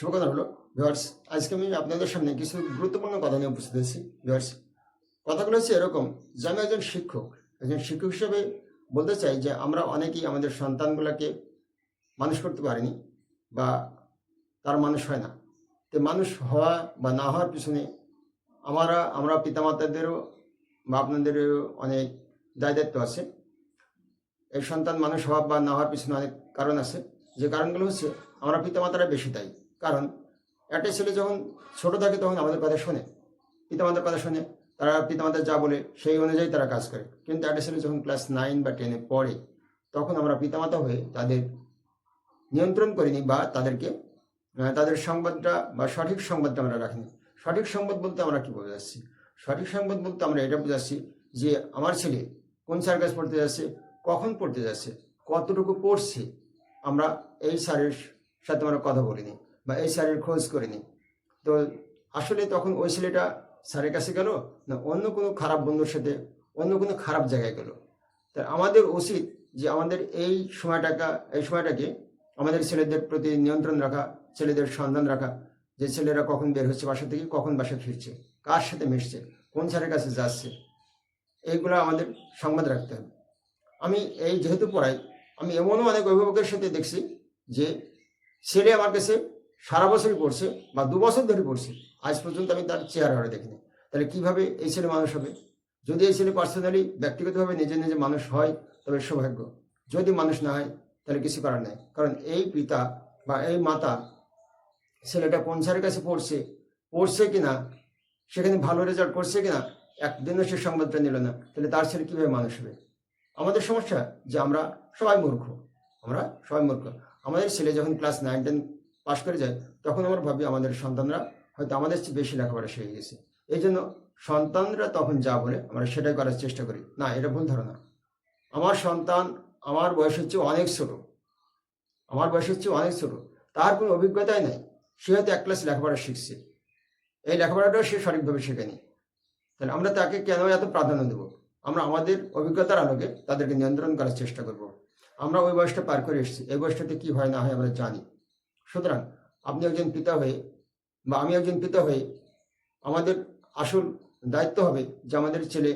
শুভ হলো ভিউয়ার্স আজকে আমি আপনাদের সামনে কিছু গুরুত্বপূর্ণ কথা নিয়ে উপস্থিত হয়েছি ভিউয়ার্স কথাগুলো হচ্ছে এরকম, যে আমি একজন শিক্ষক একজন শিক্ষক হিসেবে বলতে চাই যে আমরা অনেকেই আমাদের সন্তানগুলোকে মানুষ করতে পারিনি বা তার মানুষ হয় না। তো মানুষ হওয়া বা না হওয়ার পিছনে আমরা আমরা পিতামাতাদেরও বা আপনাদেরও অনেক দায় দায়িত্ব আছে। এই সন্তান মানুষ হওয়া বা না হওয়ার পিছনে অনেক কারণ আছে। যে কারণগুলো হচ্ছে, আমরা পিতামাতারা বেশি দায়ী। কারণ একটা ছেলে যখন ছোট থাকে তখন আমাদের কথা শোনে, পিতামাতার কথা শোনে, তারা পিতামাতা যা বলে সেই অনুযায়ী তারা কাজ করে। কিন্তু একটা ছেলে যখন ক্লাস নাইন বা টেনে পড়ে, তখন আমরা পিতামাতা হয়ে তাদের নিয়ন্ত্রণ করিনি বা তাদেরকে তাদের সংবাদটা বা সঠিক সংবাদটা আমরা রাখিনি। সঠিক সংবাদ বলতে আমরা কি বোঝাচ্ছি? সঠিক সংবাদ বলতে আমরা এটা বোঝাচ্ছি যে আমার ছেলে কোন সার্কাস পড়তে যাচ্ছে, কখন পড়তে যাচ্ছে, কতটুকু পড়ছে, আমরা এই স্যারের সাথে আমরা কথা বলিনি। বা এই স্যারের খোঁজ করিনি। তো আসলে তখন ওই ছেলেটা স্যারের কাছে গেল, না অন্য কোনো খারাপ বন্ধুর সাথে অন্য কোনো খারাপ জায়গায় গেল। তা আমাদের উচিত যে আমাদের এই সময়টাকা, এই সময়টাকে আমাদের ছেলেদের প্রতি নিয়ন্ত্রণ রাখা, ছেলেদের সন্ধান রাখা, যে ছেলেরা কখন বের হচ্ছে, বাসা থেকে কখন বাসা ফিরছে, কার সাথে মিশছে, কোন স্যারের কাছে যাচ্ছে, এইগুলো আমাদের সংবাদ রাখতে হবে। আমি এই যেহেতু পড়াই, আমি এমনও অনেক অভিভাবকের সাথে দেখছি যে ছেলে আমার কাছে সারা বছরই পড়ছে বা দু বছর ধরে পড়ছে, আজ পর্যন্ত আমি তার চেহারা দেখিনি। তাহলে কীভাবে এই ছেলে মানুষ হবে? যদি এই ছেলে পার্সোনালি ব্যক্তিগতভাবে নিজে নিজে মানুষ হয়, তবে সৌভাগ্য। যদি মানুষ না হয়, তাহলে কিছু করার নেই। কারণ এই পিতা বা এই মাতা ছেলেটা কোন স্যারের কাছে পড়ছে পড়ছে কিনা, সেখানে ভালো রেজাল্ট করছে কিনা, একদিনও সে সংবাদটা নিল না। তাহলে তার ছেলে কীভাবে মানুষ হবে? আমাদের সমস্যা যে আমরা সবাই মূর্খ। আমরা সবাই মূর্খ। আমাদের ছেলে যখন ক্লাস নাইন টেন পাশ করে যায়, তখন আমরা ভাবি আমাদের সন্তানরা হয়তো আমাদের চেয়ে বেশি লেখাপড়া শিখে গেছে। এই জন্য সন্তানরা তখন যা বলে আমরা সেটাই করার চেষ্টা করি। না, এটা ভুল ধারণা। আমার সন্তান আমার বয়স হচ্ছে অনেক ছোট। আমার বয়স হচ্ছে অনেক ছোট। তার কোনো অভিজ্ঞতাই নাই। সে হয়তো এক ক্লাস লেখাপড়া শিখছে। এই লেখাপড়াটাও সে সঠিকভাবে শেখেনি। তাহলে আমরা তাকে কেন এত প্রাধান্য দেবো? আমরা আমাদের অভিজ্ঞতার আলোকে তাদেরকে নিয়ন্ত্রণ করার চেষ্টা করব। আমরা ওই বয়সটা পার করে এসেছি। এই বয়সটাতে কী হয় না হয় আমরা জানি। সুতরাং আপনি একজন পিতা হয়ে বা আমি একজন পিতা হয়ে আমাদের আসল দায়িত্ব হবে যে আমাদের ছেলে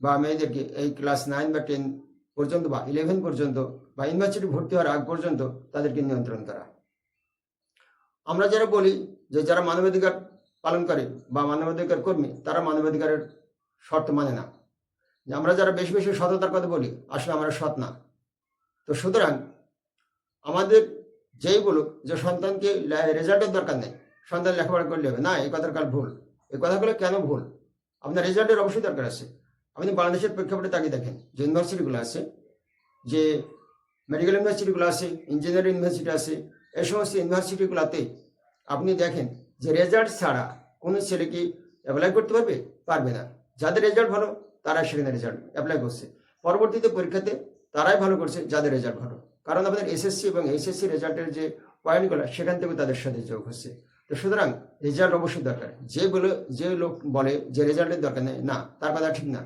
বা মেয়েদেরকে এই ক্লাস নাইন বা টেন পর্যন্ত বা ইলেভেন পর্যন্ত বা ইউনিভার্সিটি ভর্তি হওয়ার আগ পর্যন্ত তাদেরকে নিয়ন্ত্রণ করা। আমরা যারা বলি যে যারা মানবাধিকার পালন করে বা মানবাধিকার কর্মী, তারা মানবাধিকারের শর্ত মানে না। আমরা যারা বেশি বেশি সততার কথা বলি, আসলে আমরা সৎ না। তো সুতরাং আমাদের যেই বলুক যে সন্তানকে রেজাল্টের দরকার নেই। সন্তান লেখাপড়া করলে হবে। না, এই কথার কাল ভুল। এই কথাগুলো কেন ভুল? আপনার রেজাল্টের অবশ্যই দরকার আছে। আপনি বাংলাদেশের প্রেক্ষাপটে তাকিয়ে দেখেন, যে ইউনিভার্সিটিগুলো আছে, যে মেডিকেল ইউনিভার্সিটিগুলো আছে ইঞ্জিনিয়ারিং ইউনিভার্সিটি আছে এই সমস্ত ইউনিভার্সিটিগুলোতে আপনি দেখেন যে রেজাল্ট ছাড়া কোনো ছেলে কি অ্যাপ্লাই করতে পারবে? পারবে না। যাদের রেজাল্ট ভালো তারা সেখানে রেজাল্ট অ্যাপ্লাই করছে। পরবর্তীতে পরীক্ষাতে তারাই ভালো করছে, যাদের রেজাল্ট ভালো। কারণ আমাদের এসএসসি এবং এইচএসসি রেজাল্টের যে পয়েন্টগুলো, সেখান থেকে তাদের সাথে যোগ হচ্ছে। তো সুতরাং রেজাল্ট অবশ্যই দরকার। যে বলে, যে লোক বলে যে রেজাল্টের দরকার নেই, না, তার কথা ঠিক না।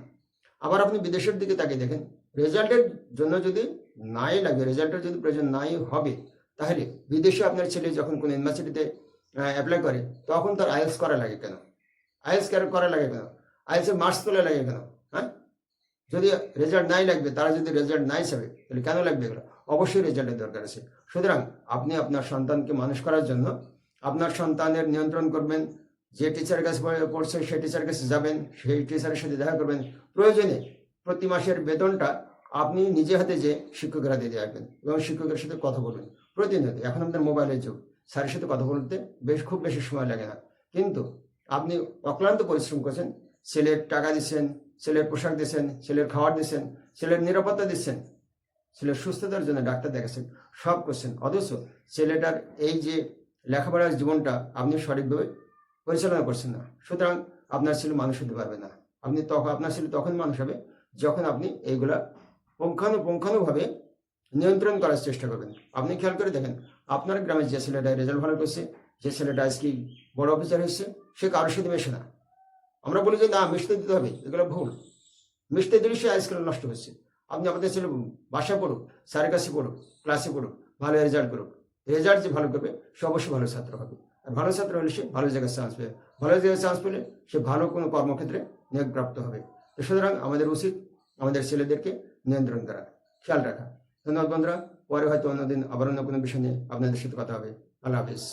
আবার আপনি বিদেশের দিকে তাকিয়ে দেখেন, রেজাল্টের জন্য যদি নাই লাগে, রেজাল্টের যদি প্রয়োজন নাই হবে, তাহলে বিদেশে আপনার ছেলে যখন কোনো ইউনিভার্সিটিতে অ্যাপ্লাই করে, তখন তার আইএলস করা লাগে কেন? আইএলস করা লাগে কেন? আইএলসের মার্কস তোলা লাগে কেন? হ্যাঁ? যদি রেজাল্ট নাই লাগবে, তারা যদি রেজাল্ট নাই যাবে তাহলে কেন লাগবে এগুলো? অবশ্যই রেজাল্টের দরকার আছে। সুতরাং আপনি আপনার সন্তানকে মানুষ করার জন্য আপনার সন্তানের নিয়ন্ত্রণ করবেন, যে টিচারের কাছে পড়ে- পড়ছে সেই টিচারের কাছে যাবেন, সেই টিচারের সাথে দেখা করবেন। প্রয়োজনে প্রতি মাসের বেতনটা আপনি নিজে হাতে যে শিক্ষকের দিয়ে রাখবেন এবং শিক্ষকের সাথে কথা বলবেন। প্রতিনিয়ত, এখন আমাদের মোবাইলের যুগ। স্যারের সাথে কথা বলতে বেশ, খুব বেশি সময় লাগে না। কিন্তু আপনি অক্লান্ত পরিশ্রম করছেন, ছেলের টাকা দিচ্ছেন, ছেলের পোশাক দিচ্ছেন, ছেলের খাবার দিচ্ছেন, ছেলের নিরাপত্তা দিচ্ছেন। ছেলের সুস্থতার জন্য ডাক্তার দেখাচ্ছেন, সব করছেন। অথচ ছেলেটার এই যে লেখাপড়ার জীবনটা আপনি সঠিকভাবে পরিচালনা করছেন না। সুতরাং আপনার ছেলে মানুষ হতে পারবে না। আপনি তখন আপনার ছেলে তখন মানুষ হবে যখন আপনি এইগুলা পুঙ্খানুপুঙ্খানুভাবে নিয়ন্ত্রণ করার চেষ্টা করবেন। আপনি খেয়াল করে দেখেন, আপনার গ্রামে যে ছেলেটা রেজাল্ট ভালো করছে, যে ছেলেটা আজকে বড় অফিসার হয়েছে, সে কারোর সাথে মেশে না। আমরা বলি যে, না, মিশতে দিতে হবে, এগুলো ভুল। মিশতে দিলে সে আজকাল নষ্ট হচ্ছে। আপনি আমাদের ছেলে বাসা পড়ুক, স্যারের কাছে পড়ুক ক্লাসে পড়ুক, ভালো রেজাল্ট করুক। রেজাল্ট যে ভালো করবে, সে অবশ্যই ভালো ছাত্র হবে। আর ভালো ছাত্র হলে সে ভালো জায়গায় চান্স পেবে ভালো জায়গায় চান্স পেলে সে ভালো কোনো কর্মক্ষেত্রে নিয়োগপ্রাপ্ত হবে। তো সুতরাং আমাদের উচিত আমাদের ছেলেদেরকে নিয়ন্ত্রণ করা, খেয়াল রাখা। ধন্যবাদ বন্ধুরা, পরে হয়তো অন্যদিন আবার অন্য কোনো বিষয় নিয়ে আপনাদের সাথে কথা হবে। আল্লাহ হাফিজ।